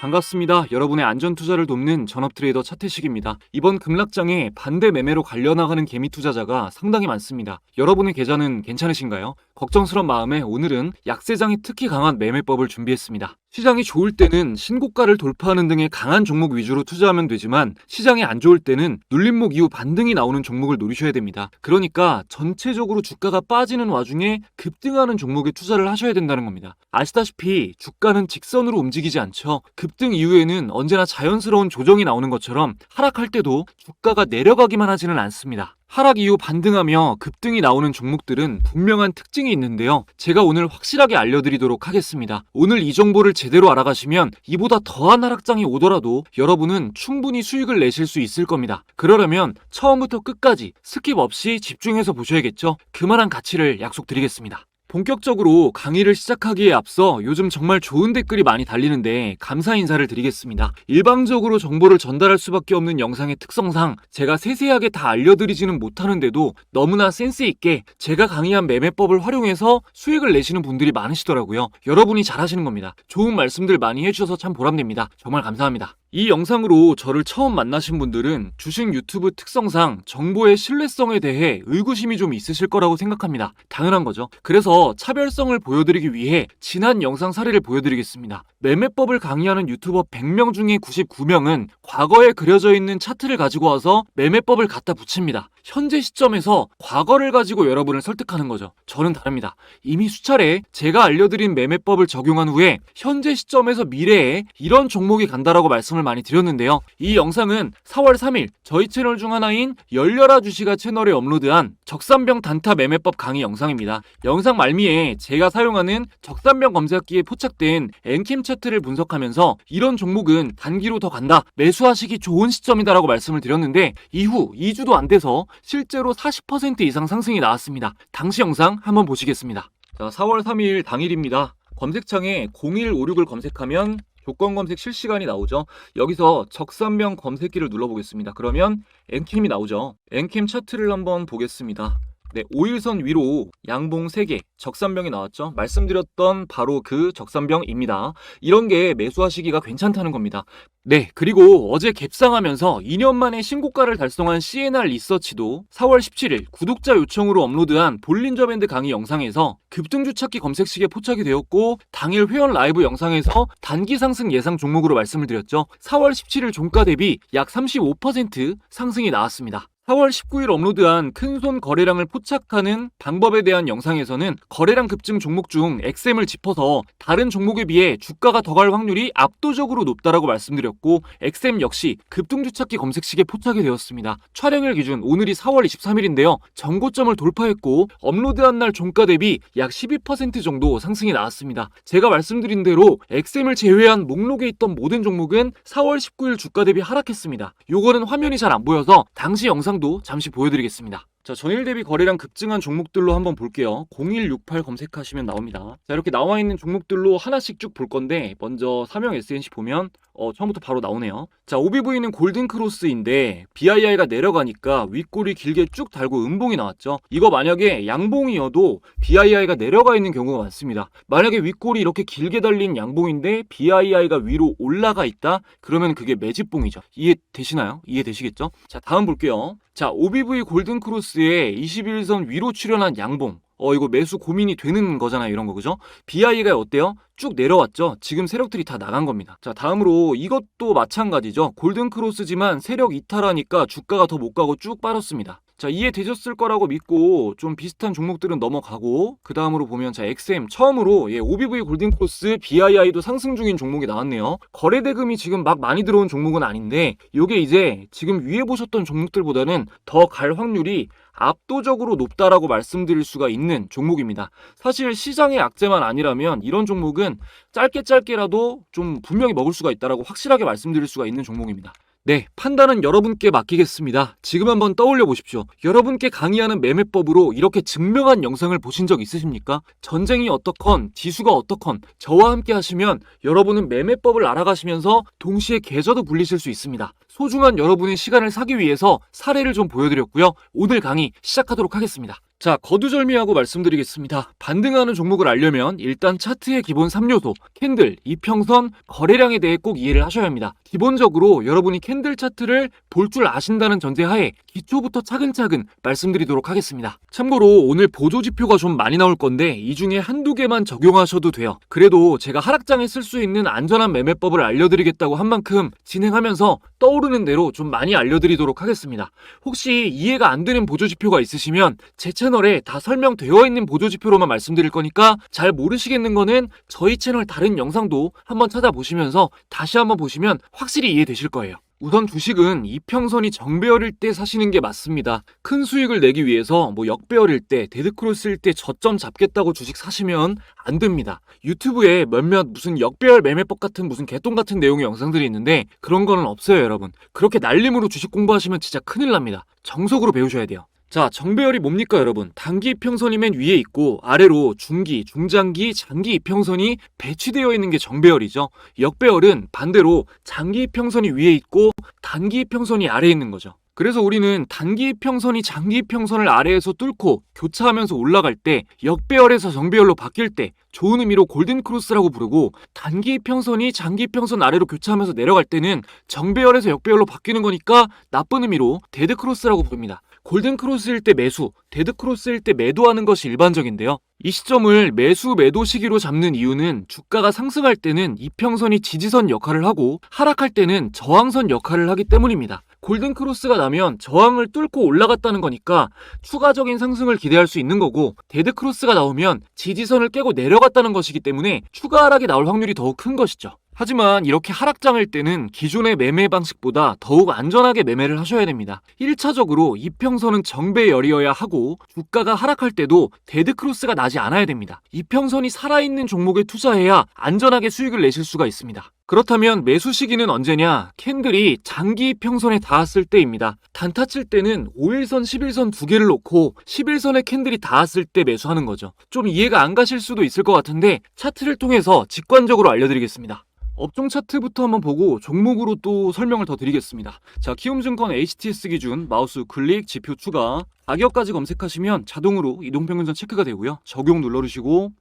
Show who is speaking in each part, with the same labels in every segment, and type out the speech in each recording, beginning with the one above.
Speaker 1: 반갑습니다. 여러분의 안전 투자를 돕는 전업 트레이더 차태식입니다. 이번 급락장에 반대 매매로 갈려나가는 개미 투자자가 상당히 많습니다. 여러분의 계좌는 괜찮으신가요? 걱정스런 마음에 오늘은 약세장이 특히 강한 매매법을 준비했습니다. 시장이 좋을 때는 신고가를 돌파하는 등의 강한 종목 위주로 투자하면 되지만 시장이 안 좋을 때는 눌림목 이후 반등이 나오는 종목을 노리셔야 됩니다. 그러니까 전체적으로 주가가 빠지는 와중에 급등하는 종목에 투자를 하셔야 된다는 겁니다. 아시다시피 주가는 직선으로 움직이지 않죠. 급등 이후에는 언제나 자연스러운 조정이 나오는 것처럼 하락할 때도 주가가 내려가기만 하지는 않습니다. 하락 이후 반등하며 급등이 나오는 종목들은 분명한 특징이 있는데요. 제가 오늘 확실하게 알려드리도록 하겠습니다. 오늘 이 정보를 제대로 알아가시면 이보다 더한 하락장이 오더라도 여러분은 충분히 수익을 내실 수 있을 겁니다. 그러려면 처음부터 끝까지 스킵 없이 집중해서 보셔야겠죠. 그만한 가치를 약속드리겠습니다. 본격적으로 강의를 시작하기에 앞서 요즘 정말 좋은 댓글이 많이 달리는데 감사 인사를 드리겠습니다. 일방적으로 정보를 전달할 수밖에 없는 영상의 특성상 제가 세세하게 다 알려드리지는 못하는데도 너무나 센스있게 제가 강의한 매매법을 활용해서 수익을 내시는 분들이 많으시더라고요. 여러분이 잘하시는 겁니다. 좋은 말씀들 많이 해주셔서 참 보람됩니다. 정말 감사합니다. 이 영상으로 저를 처음 만나신 분들은 주식 유튜브 특성상 정보의 신뢰성에 대해 의구심이 좀 있으실 거라고 생각합니다. 당연한 거죠. 그래서 차별성을 보여드리기 위해 지난 영상 사례를 보여드리겠습니다. 매매법을 강의하는 유튜버 100명 중에 99명은 과거에 그려져 있는 차트를 가지고 와서 매매법을 갖다 붙입니다. 현재 시점에서 과거를 가지고 여러분을 설득하는 거죠. 저는 다릅니다. 이미 수차례 제가 알려드린 매매법을 적용한 후에 현재 시점에서 미래에 이런 종목이 간다라고 말씀을 많이 드렸는데요. 이 영상은 4월 3일 저희 채널 중 하나인 열려라 주시가 채널에 업로드한 적산병 단타 매매법 강의 영상입니다. 영상 말 미에 제가 사용하는 적산병 검색기에 포착된 엔캠 차트를 분석하면서 이런 종목은 단기로 더 간다. 매수하시기 좋은 시점이다라고 말씀을 드렸는데 이후 2주도 안 돼서 실제로 40% 이상 상승이 나왔습니다. 당시 영상 한번 보시겠습니다. 자, 4월 3일 당일입니다. 검색창에 0156을 검색하면 조건 검색 실시간이 나오죠. 여기서 적산병 검색기를 눌러보겠습니다. 그러면 엔캠이 나오죠. 엔캠 차트를 한번 보겠습니다. 네, 5일선 위로 양봉 3개, 적산병이 나왔죠. 말씀드렸던 바로 그 적산병입니다. 이런 게 매수하시기가 괜찮다는 겁니다. 네, 그리고 어제 갭상하면서 2년 만에 신고가를 달성한 CNR 리서치도 4월 17일 구독자 요청으로 업로드한 볼린저 밴드 강의 영상에서 급등주 찾기 검색식에 포착이 되었고 당일 회원 라이브 영상에서 단기 상승 예상 종목으로 말씀을 드렸죠. 4월 17일 종가 대비 약 35% 상승이 나왔습니다. 4월 19일 업로드한 큰손 거래량을 포착하는 방법에 대한 영상에서는 거래량 급증 종목 중 XM을 짚어서 다른 종목에 비해 주가가 더 갈 확률이 압도적으로 높다라고 말씀드렸고 XM 역시 급등 주 찾기 검색식에 포착이 되었습니다. 촬영일 기준 오늘이 4월 23일인데요. 전고점을 돌파했고 업로드한 날 종가 대비 약 12% 정도 상승이 나왔습니다. 제가 말씀드린 대로 XM을 제외한 목록에 있던 모든 종목은 4월 19일 주가 대비 하락했습니다. 요거는 화면이 잘 안 보여서 당시 영상 도 잠시 보여드리겠습니다. 자, 전일 대비 거래량 급증한 종목들로 한번 볼게요. 0168 검색하시면 나옵니다. 자, 이렇게 나와 있는 종목들로 하나씩 쭉 볼 건데, 먼저 사명 SNC 보면, 어, 처음부터 바로 나오네요. 자, OBV는 골든 크로스인데, BII가 내려가니까 윗골이 길게 쭉 달고 음봉이 나왔죠. 이거 만약에 양봉이어도 BII가 내려가 있는 경우가 많습니다. 만약에 윗골이 이렇게 길게 달린 양봉인데, BII가 위로 올라가 있다? 그러면 그게 매집봉이죠. 이해되시나요? 이해되시겠죠? 자, 다음 볼게요. 자, OBV 골든 크로스 의 21선 위로 출현한 양봉. 어, 이거 매수 고민이 되는 거잖아요. 이런 거, 그죠? BI가 어때요? 쭉 내려왔죠? 지금 세력들이 다 나간 겁니다. 자, 다음으로 이것도 마찬가지죠. 골든 크로스지만 세력 이탈하니까 주가가 더 못 가고 쭉 빠졌습니다. 자, 이해되셨을 거라고 믿고 좀 비슷한 종목들은 넘어가고 그 다음으로 보면 자, XM 처음으로 예, OBV 골든크로스 BII도 상승 중인 종목이 나왔네요. 거래 대금이 지금 막 많이 들어온 종목은 아닌데 요게 이제 지금 위에 보셨던 종목들보다는 더 갈 확률이 압도적으로 높다라고 말씀드릴 수가 있는 종목입니다. 사실 시장의 악재만 아니라면 이런 종목은 짧게 짧게라도 좀 분명히 먹을 수가 있다라고 확실하게 말씀드릴 수가 있는 종목입니다. 네, 판단은 여러분께 맡기겠습니다. 지금 한번 떠올려 보십시오. 여러분께 강의하는 매매법으로 이렇게 증명한 영상을 보신 적 있으십니까? 전쟁이 어떻건, 지수가 어떻건, 저와 함께 하시면 여러분은 매매법을 알아가시면서 동시에 계좌도 불리실 수 있습니다. 소중한 여러분의 시간을 사기 위해서 사례를 좀 보여드렸고요. 오늘 강의 시작하도록 하겠습니다. 자, 거두절미하고 말씀드리겠습니다. 반등하는 종목을 알려면 일단 차트의 기본 3요소, 캔들, 이평선, 거래량에 대해 꼭 이해를 하셔야 합니다. 기본적으로 여러분이 캔들 차트를 볼 줄 아신다는 전제하에 기초부터 차근차근 말씀드리도록 하겠습니다. 참고로 오늘 보조 지표가 좀 많이 나올 건데 이 중에 한두 개만 적용하셔도 돼요. 그래도 제가 하락장에 쓸 수 있는 안전한 매매법을 알려드리겠다고 한 만큼 진행하면서 떠오르는 대로 좀 많이 알려드리도록 하겠습니다. 혹시 이해가 안 되는 보조 지표가 있으시면 제 채널에 다 설명되어 있는 보조 지표로만 말씀드릴 거니까 잘 모르시겠는 거는 저희 채널 다른 영상도 한번 찾아보시면서 다시 한번 보시면 확실히 이해되실 거예요. 우선 주식은 이평선이 정배열일 때 사시는 게 맞습니다. 큰 수익을 내기 위해서 뭐 역배열일 때, 데드크로스일 때 저점 잡겠다고 주식 사시면 안 됩니다. 유튜브에 몇몇 무슨 역배열 매매법 같은 무슨 개똥 같은 내용의 영상들이 있는데 그런 거는 없어요, 여러분. 그렇게 날림으로 주식 공부하시면 진짜 큰일 납니다. 정석으로 배우셔야 돼요. 자, 정배열이 뭡니까, 여러분? 단기 이평선이 맨 위에 있고 아래로 중기, 중장기, 장기 이평선이 배치되어 있는 게 정배열이죠. 역배열은 반대로 장기 이평선이 위에 있고 단기 이평선이 아래에 있는 거죠. 그래서 우리는 단기 이평선이 장기 이평선을 아래에서 뚫고 교차하면서 올라갈 때 역배열에서 정배열로 바뀔 때 좋은 의미로 골든 크로스라고 부르고 단기 이평선이 장기 이평선 아래로 교차하면서 내려갈 때는 정배열에서 역배열로 바뀌는 거니까 나쁜 의미로 데드 크로스라고 부릅니다. 골든 크로스일 때 매수, 데드 크로스일 때 매도하는 것이 일반적인데요. 이 시점을 매수 매도 시기로 잡는 이유는 주가가 상승할 때는 이평선이 지지선 역할을 하고 하락할 때는 저항선 역할을 하기 때문입니다. 골든 크로스가 나면 저항을 뚫고 올라갔다는 거니까 추가적인 상승을 기대할 수 있는 거고 데드 크로스가 나오면 지지선을 깨고 내려갔다는 것이기 때문에 추가 하락이 나올 확률이 더욱 큰 것이죠. 하지만 이렇게 하락장일 때는 기존의 매매 방식보다 더욱 안전하게 매매를 하셔야 됩니다. 1차적으로 이평선은 정배열이어야 하고 주가가 하락할 때도 데드크로스가 나지 않아야 됩니다. 이평선이 살아있는 종목에 투자해야 안전하게 수익을 내실 수가 있습니다. 그렇다면 매수 시기는 언제냐? 캔들이 장기 평선에 닿았을 때입니다. 단타 칠 때는 5일선, 11선 두 개를 놓고 11선의 캔들이 닿았을 때 매수하는 거죠. 좀 이해가 안 가실 수도 있을 것 같은데 차트를 통해서 직관적으로 알려드리겠습니다. 업종 차트부터 한번 보고 종목으로 또 설명을 더 드리겠습니다. 자, 키움증권 HTS 기준 마우스 클릭 지표 추가 가격까지 검색하시면 자동으로 이동평균선 체크가 되고요. 적용 눌러주시고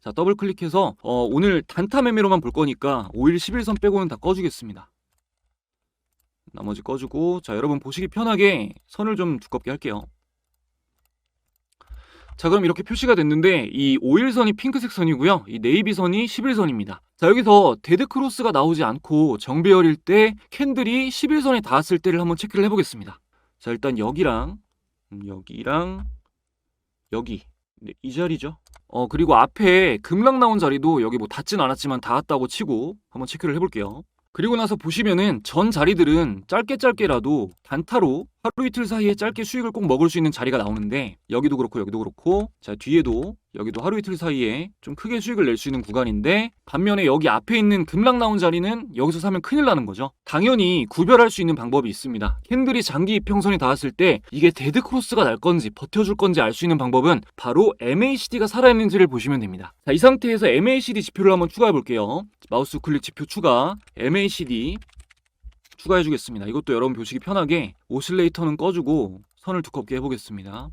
Speaker 1: 자, 더블 클릭해서 어, 오늘 단타 매매로만 볼 거니까 5일 11선 빼고는 다 꺼주겠습니다. 나머지 꺼주고 자, 여러분 보시기 편하게 선을 좀 두껍게 할게요. 자 그럼 이렇게 표시가 됐는데 이 5일선이 핑크색 선이고요. 이 네이비 선이 11선입니다. 자 여기서 데드 크로스가 나오지 않고 정배열일 때 캔들이 11선에 닿았을 때를 한번 체크를 해보겠습니다. 자 일단 여기랑 음, 여기랑 여기 네, 이 자리죠. 어 그리고 앞에 급락 나온 자리도 여기 뭐 닿진 않았지만 닿았다고 치고 한번 체크를 해볼게요. 그리고 나서 보시면은 전 자리들은 짧게 짧게라도 단타로 하루 이틀 사이에 짧게 수익을 꼭 먹을 수 있는 자리가 나오는데 여기도 그렇고 여기도 그렇고 자 뒤에도 여기도 하루 이틀 사이에 좀 크게 수익을 낼 수 있는 구간인데 반면에 여기 앞에 있는 급락 나온 자리는 여기서 사면 큰일 나는 거죠. 당연히 구별할 수 있는 방법이 있습니다. 캔들이 장기 이평선이 닿았을 때 이게 데드 크로스가 날 건지 버텨줄 건지 알 수 있는 방법은 바로 MACD가 살아있는지를 보시면 됩니다. 자, 이 상태에서 MACD 지표를 한번 추가해 볼게요. 마우스 클릭 지표 추가 MACD 추가해 주겠습니다. 이것도 여러분 보시기 편하게 오실레이터는 꺼주고 선을 두껍게 해보겠습니다.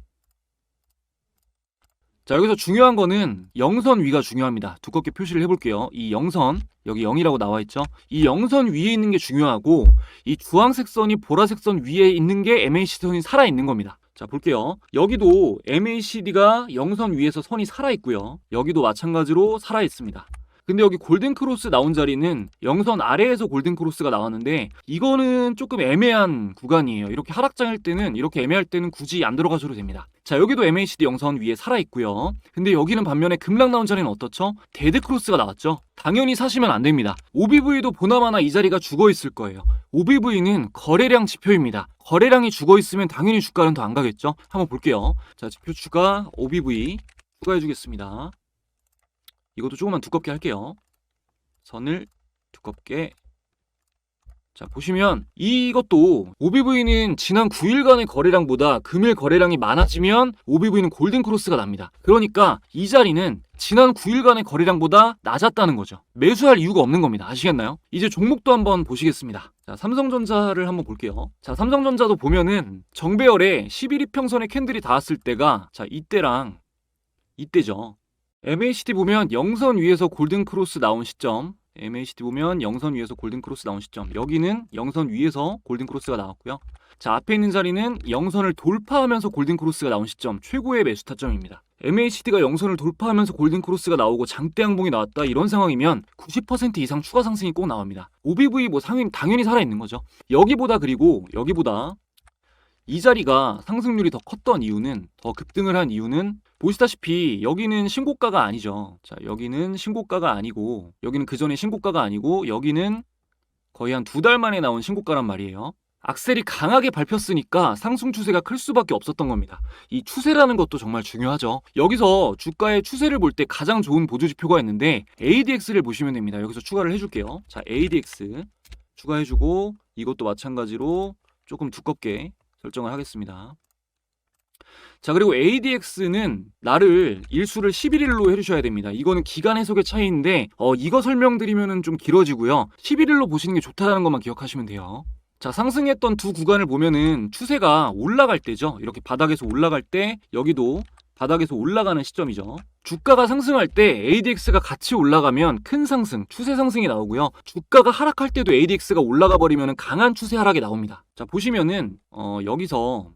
Speaker 1: 자 여기서 중요한 거는 영선 위가 중요합니다. 두껍게 표시를 해볼게요. 이 영선 여기 0이라고 나와 있죠. 이 영선 위에 있는 게 중요하고 이 주황색 선이 보라색 선 위에 있는 게 MACD 선이 살아 있는 겁니다. 자 볼게요. 여기도 MACD가 영선 위에서 선이 살아 있고요. 여기도 마찬가지로 살아 있습니다. 근데 여기 골든 크로스 나온 자리는 영선 아래에서 골든 크로스가 나왔는데 이거는 조금 애매한 구간이에요. 이렇게 하락장일 때는 이렇게 애매할 때는 굳이 안 들어가셔도 됩니다. 자 여기도 MACD 영선 위에 살아 있고요. 근데 여기는 반면에 급락 나온 자리는 어떻죠? 데드 크로스가 나왔죠. 당연히 사시면 안 됩니다. OBV도 보나마나 이 자리가 죽어 있을 거예요. OBV는 거래량 지표입니다. 거래량이 죽어 있으면 당연히 주가는 더 안 가겠죠. 한번 볼게요. 자 지표 추가 OBV 추가해 주겠습니다. 이것도 조금만 두껍게 할게요. 선을 두껍게 자 보시면 이것도 OBV는 지난 9일간의 거래량보다 금일 거래량이 많아지면 OBV는 골든 크로스가 납니다. 그러니까 이 자리는 지난 9일간의 거래량보다 낮았다는 거죠. 매수할 이유가 없는 겁니다. 아시겠나요? 이제 종목도 한번 보시겠습니다. 자, 삼성전자를 한번 볼게요. 자, 삼성전자도 보면은 정배열에 11이평선의 캔들이 닿았을 때가 자, 이때랑 이때죠. MACD 보면 영선 위에서 골든 크로스 나온 시점. MACD 보면 영선 위에서 골든 크로스 나온 시점. 여기는 영선 위에서 골든 크로스가 나왔고요. 자, 앞에 있는 자리는 영선을 돌파하면서 골든 크로스가 나온 시점. 최고의 매수 타점입니다. MACD가 영선을 돌파하면서 골든 크로스가 나오고 장대 양봉이 나왔다 이런 상황이면 90% 이상 추가 상승이 꼭 나옵니다. OBV 뭐 상위 당연히 살아 있는 거죠. 여기보다 그리고 여기보다 이 자리가 상승률이 더 컸던 이유는 더 급등을 한 이유는 보시다시피 여기는 신고가가 아니죠. 자, 여기는 신고가가 아니고 여기는 그 전에 신고가가 아니고 여기는 거의 한 두 달 만에 나온 신고가란 말이에요. 악셀이 강하게 밟혔으니까 상승 추세가 클 수밖에 없었던 겁니다. 이 추세라는 것도 정말 중요하죠. 여기서 주가의 추세를 볼 때 가장 좋은 보조 지표가 있는데 ADX를 보시면 됩니다. 여기서 추가를 해줄게요. 자, ADX 추가해주고 이것도 마찬가지로 조금 두껍게 설정을 하겠습니다. 자, 그리고 ADX는 날을 일수를 11일로 해주셔야 됩니다. 이거는 기간 해석의 차이인데, 어, 이거 설명드리면은 좀 길어지고요. 11일로 보시는 게 좋다는 것만 기억하시면 돼요. 자, 상승했던 두 구간을 보면은 추세가 올라갈 때죠. 이렇게 바닥에서 올라갈 때, 여기도 바닥에서 올라가는 시점이죠. 주가가 상승할 때 ADX가 같이 올라가면 큰 상승, 추세 상승이 나오고요. 주가가 하락할 때도 ADX가 올라가 버리면 강한 추세 하락이 나옵니다. 자, 보시면은 어, 여기서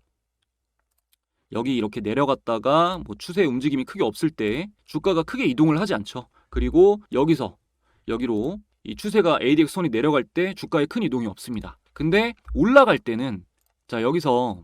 Speaker 1: 여기 이렇게 내려갔다가 뭐 추세 움직임이 크게 없을 때 주가가 크게 이동을 하지 않죠. 그리고 여기서 여기로 이 추세가 ADX 선이 내려갈 때 주가에 큰 이동이 없습니다. 근데 올라갈 때는 자 여기서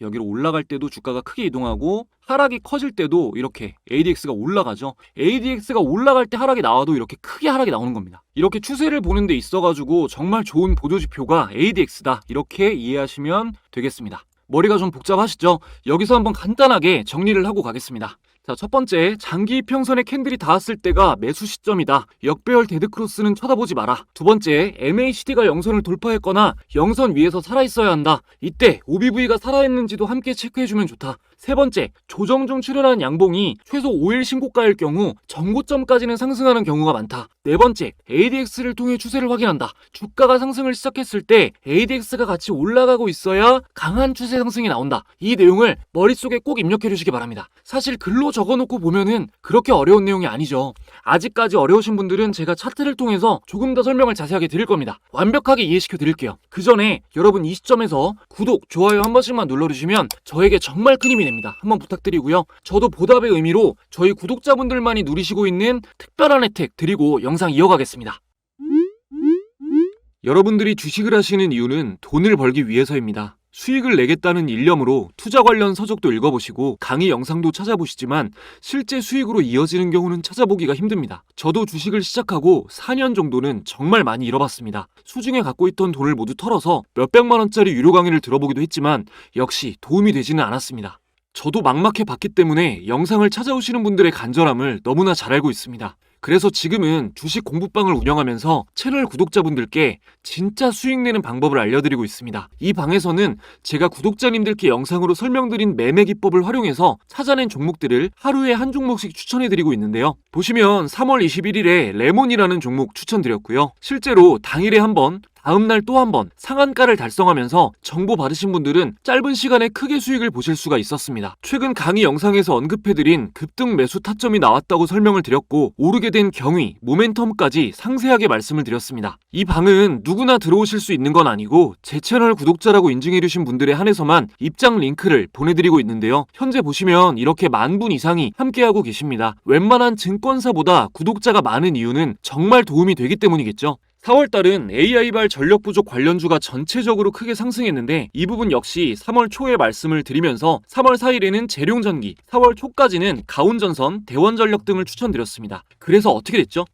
Speaker 1: 여기로 올라갈 때도 주가가 크게 이동하고 하락이 커질 때도 이렇게 ADX가 올라가죠. ADX가 올라갈 때 하락이 나와도 이렇게 크게 하락이 나오는 겁니다. 이렇게 추세를 보는 데 있어가지고 정말 좋은 보조지표가 ADX다. 이렇게 이해하시면 되겠습니다. 머리가 좀 복잡하시죠? 여기서 한번 간단하게 정리를 하고 가겠습니다. 자, 첫 번째, 장기 이평선의 캔들이 닿았을 때가 매수 시점이다. 역배열 데드크로스는 쳐다보지 마라. 두 번째, MACD가 영선을 돌파했거나 영선 위에서 살아있어야 한다. 이때 OBV가 살아있는지도 함께 체크해주면 좋다. 세 번째, 조정 중 출현한 양봉이 최소 5일 신고가일 경우 전고점까지는 상승하는 경우가 많다. 네 번째, ADX를 통해 추세를 확인한다. 주가가 상승을 시작했을 때 ADX가 같이 올라가고 있어야 강한 추세 상승이 나온다. 이 내용을 머릿속에 꼭 입력해 주시기 바랍니다. 사실 글로 적어놓고 보면은 그렇게 어려운 내용이 아니죠. 아직까지 어려우신 분들은 제가 차트를 통해서 조금 더 설명을 자세하게 드릴 겁니다. 완벽하게 이해시켜 드릴게요. 그 전에 여러분 이 시점에서 구독, 좋아요 한 번씩만 눌러주시면 저에게 정말 큰 힘이 됩니다. 한번 부탁드리고요. 저도 보답의 의미로 저희 구독자분들만이 누리시고 있는 특별한 혜택 드리고 영상 이어가겠습니다. 여러분들이 주식을 하시는 이유는 돈을 벌기 위해서입니다. 수익을 내겠다는 일념으로 투자 관련 서적도 읽어보시고 강의 영상도 찾아보시지만 실제 수익으로 이어지는 경우는 찾아보기가 힘듭니다. 저도 주식을 시작하고 4년 정도는 정말 많이 잃어봤습니다. 수중에 갖고 있던 돈을 모두 털어서 몇백만 원짜리 유료 강의를 들어보기도 했지만 역시 도움이 되지는 않았습니다. 저도 막막해 봤기 때문에 영상을 찾아오시는 분들의 간절함을 너무나 잘 알고 있습니다. 그래서 지금은 주식 공부방을 운영하면서 채널 구독자분들께 진짜 수익 내는 방법을 알려드리고 있습니다. 이 방에서는 제가 구독자님들께 영상으로 설명드린 매매 기법을 활용해서 찾아낸 종목들을 하루에 한 종목씩 추천해드리고 있는데요. 보시면 3월 21일에 레몬이라는 종목 추천드렸고요. 실제로 당일에 한번 다음 날 또 한 번 상한가를 달성하면서 정보 받으신 분들은 짧은 시간에 크게 수익을 보실 수가 있었습니다. 최근 강의 영상에서 언급해드린 급등 매수 타점이 나왔다고 설명을 드렸고 오르게 된 경위, 모멘텀까지 상세하게 말씀을 드렸습니다. 이 방은 누구나 들어오실 수 있는 건 아니고 제 채널 구독자라고 인증해주신 분들에 한해서만 입장 링크를 보내드리고 있는데요. 현재 보시면 이렇게 만 분 이상이 함께하고 계십니다. 웬만한 증권사보다 구독자가 많은 이유는 정말 도움이 되기 때문이겠죠. 4월달은 AI발 전력 부족 관련주가 전체적으로 크게 상승했는데 이 부분 역시 3월 초에 말씀을 드리면서 3월 4일에는 재룡전기, 4월 초까지는 가온전선, 대원전력 등을 추천드렸습니다. 그래서 어떻게 됐죠?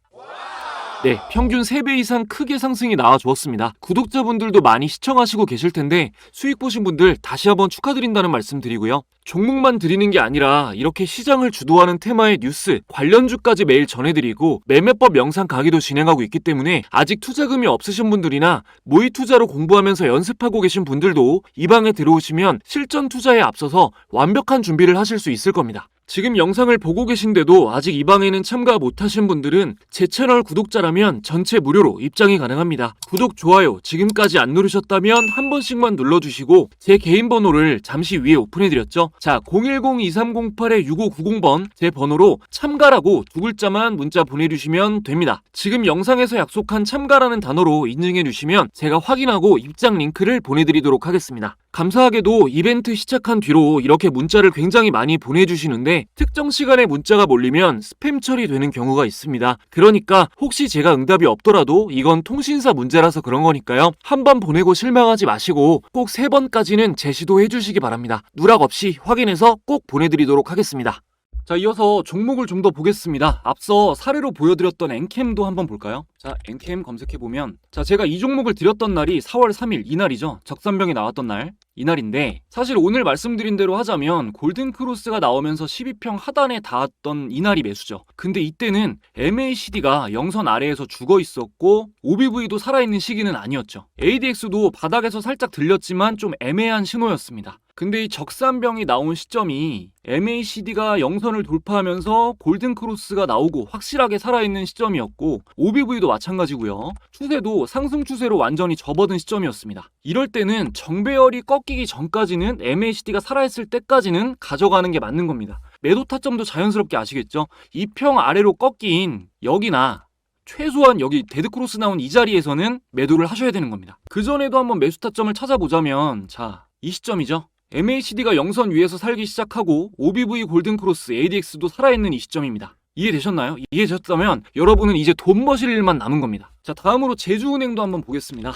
Speaker 1: 네, 평균 3배 이상 크게 상승이 나와 주었습니다. 구독자분들도 많이 시청하시고 계실 텐데 수익 보신 분들 다시 한번 축하드린다는 말씀 드리고요. 종목만 드리는 게 아니라 이렇게 시장을 주도하는 테마의 뉴스, 관련주까지 매일 전해드리고 매매법 영상 강의도 진행하고 있기 때문에 아직 투자금이 없으신 분들이나 모의 투자로 공부하면서 연습하고 계신 분들도 이 방에 들어오시면 실전 투자에 앞서서 완벽한 준비를 하실 수 있을 겁니다. 지금 영상을 보고 계신데도 아직 이 방에는 참가 못하신 분들은 제 채널 구독자라면 전체 무료로 입장이 가능합니다. 구독, 좋아요 지금까지 안 누르셨다면 한 번씩만 눌러주시고 제 개인 번호를 잠시 위에 오픈해드렸죠. 자 010-2308-6590번 제 번호로 참가라고 두 글자만 문자 보내주시면 됩니다. 지금 영상에서 약속한 참가라는 단어로 인증해주시면 제가 확인하고 입장 링크를 보내드리도록 하겠습니다. 감사하게도 이벤트 시작한 뒤로 이렇게 문자를 굉장히 많이 보내주시는데 특정 시간에 문자가 몰리면 스팸 처리되는 경우가 있습니다. 그러니까 혹시 제가 응답이 없더라도 이건 통신사 문제라서 그런 거니까요. 한 번 보내고 실망하지 마시고 꼭 세 번까지는 재시도 해 주시기 바랍니다. 누락 없이 확인해서 꼭 보내드리도록 하겠습니다. 자, 이어서 종목을 좀 더 보겠습니다. 앞서 사례로 보여드렸던 엔캠도 한번 볼까요? 자, 엔캠 검색해보면, 자, 제가 이 종목을 드렸던 날이 4월 3일, 이날이죠. 적산병이 나왔던 날. 이날인데, 사실 오늘 말씀드린 대로 하자면, 골든크로스가 나오면서 12평 하단에 닿았던 이날이 매수죠. 근데 이때는 MACD가 영선 아래에서 죽어 있었고, OBV도 살아있는 시기는 아니었죠. ADX도 바닥에서 살짝 들렸지만 좀 애매한 신호였습니다. 근데 이 적산병이 나온 시점이 MACD가 영선을 돌파하면서 골든크로스가 나오고 확실하게 살아있는 시점이었고 OBV도 마찬가지고요. 추세도 상승 추세로 완전히 접어든 시점이었습니다. 이럴 때는 정배열이 꺾이기 전까지는 MACD가 살아있을 때까지는 가져가는 게 맞는 겁니다. 매도 타점도 자연스럽게 아시겠죠? 이 평 아래로 꺾인 여기나 최소한 여기 데드크로스 나온 이 자리에서는 매도를 하셔야 되는 겁니다. 그 전에도 한번 매수 타점을 찾아보자면 자, 이 시점이죠. MACD가 영선 위에서 살기 시작하고 OBV 골든크로스 ADX도 살아있는 이 시점입니다. 이해되셨나요? 이해되셨다면 여러분은 이제 돈 버실 일만 남은 겁니다. 자, 다음으로 제주은행도 한번 보겠습니다.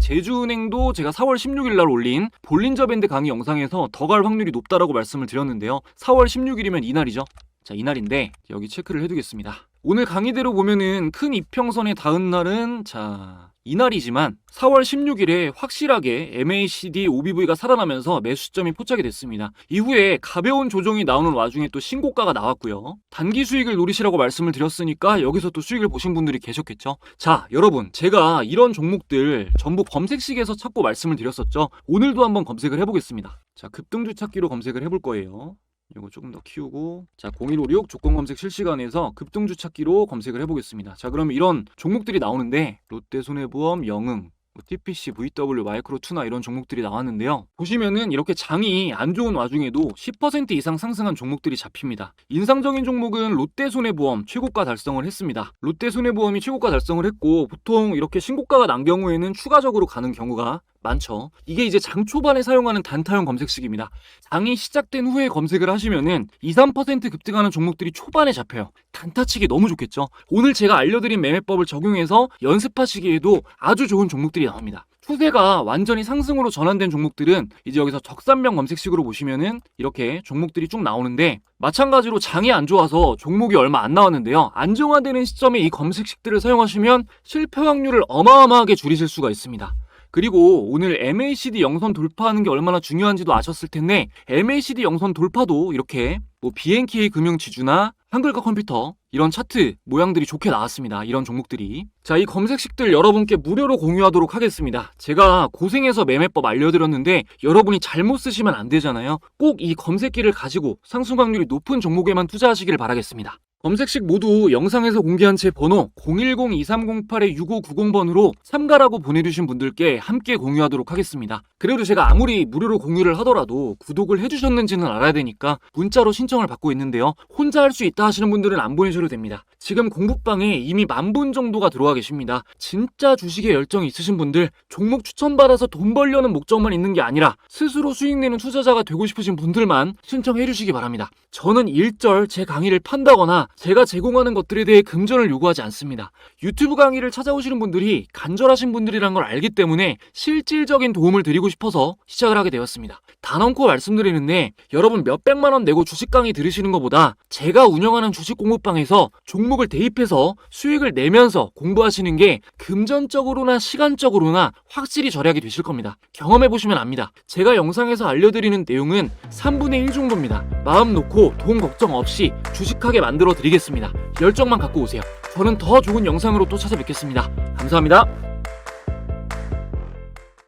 Speaker 1: 제주은행도 제가 4월 16일 날 올린 볼린저 밴드 강의 영상에서 더 갈 확률이 높다라고 말씀을 드렸는데요. 4월 16일이면 이날이죠. 자, 이날인데 여기 체크를 해두겠습니다. 오늘 강의대로 보면은 큰 이평선에 닿은 날은 자 이날이지만 4월 16일에 확실하게 MACD OBV가 살아나면서 매수점이 포착이 됐습니다. 이후에 가벼운 조정이 나오는 와중에 또 신고가가 나왔고요. 단기 수익을 노리시라고 말씀을 드렸으니까 여기서 또 수익을 보신 분들이 계셨겠죠. 자, 여러분, 제가 이런 종목들 전부 검색식에서 찾고 말씀을 드렸었죠. 오늘도 한번 검색을 해보겠습니다. 자, 급등주 찾기로 검색을 해볼 거예요. 이거 조금 더 키우고 자 0156 조건 검색 실시간에서 급등주 찾기로 검색을 해보겠습니다. 자 그러면 이런 종목들이 나오는데 롯데손해보험, 영흥, 뭐 TPC, VW, 마이크로2나 이런 종목들이 나왔는데요. 보시면은 이렇게 장이 안 좋은 와중에도 10% 이상 상승한 종목들이 잡힙니다. 인상적인 종목은 롯데손해보험 최고가 달성을 했습니다. 롯데손해보험이 최고가 달성을 했고 보통 이렇게 신고가가 난 경우에는 추가적으로 가는 경우가 많죠. 이게 이제 장 초반에 사용하는 단타형 검색식입니다. 장이 시작된 후에 검색을 하시면은 2, 3% 급등하는 종목들이 초반에 잡혀요. 단타치기 너무 좋겠죠. 오늘 제가 알려드린 매매법을 적용해서 연습하시기에도 아주 좋은 종목들이 나옵니다. 추세가 완전히 상승으로 전환된 종목들은 이제 여기서 적산명 검색식으로 보시면은 이렇게 종목들이 쭉 나오는데 마찬가지로 장이 안 좋아서 종목이 얼마 안 나왔는데요. 안정화되는 시점에 이 검색식들을 사용하시면 실패 확률을 어마어마하게 줄이실 수가 있습니다. 그리고 오늘 MACD 영선 돌파하는 게 얼마나 중요한지도 아셨을 텐데 MACD 영선 돌파도 이렇게 뭐 BNK 금융지주나 한글과 컴퓨터 이런 차트 모양들이 좋게 나왔습니다. 이런 종목들이. 자, 이 검색식들 여러분께 무료로 공유하도록 하겠습니다. 제가 고생해서 매매법 알려드렸는데 여러분이 잘못 쓰시면 안 되잖아요. 꼭 이 검색기를 가지고 상승 확률이 높은 종목에만 투자하시길 바라겠습니다. 검색식 모두 영상에서 공개한 제 번호 010-2308-6590번으로 참가라고 보내주신 분들께 함께 공유하도록 하겠습니다. 그래도 제가 아무리 무료로 공유를 하더라도 구독을 해주셨는지는 알아야 되니까 문자로 신청을 받고 있는데요. 혼자 할 수 있다 하시는 분들은 안 보내셔도 됩니다. 지금 공부방에 이미 만 분 정도가 들어와 계십니다. 진짜 주식에 열정이 있으신 분들 종목 추천받아서 돈 벌려는 목적만 있는 게 아니라 스스로 수익 내는 투자자가 되고 싶으신 분들만 신청해 주시기 바랍니다. 저는 일절 제 강의를 판다거나 제가 제공하는 것들에 대해 금전을 요구하지 않습니다. 유튜브 강의를 찾아오시는 분들이 간절하신 분들이란 걸 알기 때문에 실질적인 도움을 드리고 싶어서 시작을 하게 되었습니다. 단언코 말씀드리는데 여러분 몇백만 원 내고 주식 강의 들으시는 것보다 제가 운영하는 주식 공부방에서 종목을 대입해서 수익을 내면서 공부하시는 게 금전적으로나 시간적으로나 확실히 절약이 되실 겁니다. 경험해 보시면 압니다. 제가 영상에서 알려드리는 내용은 3분의 1 정도입니다. 마음 놓고 돈 걱정 없이 주식하게 만들어 드리겠습니다. 열정만 갖고 오세요. 저는 더 좋은 영상으로 또 찾아뵙겠습니다. 감사합니다.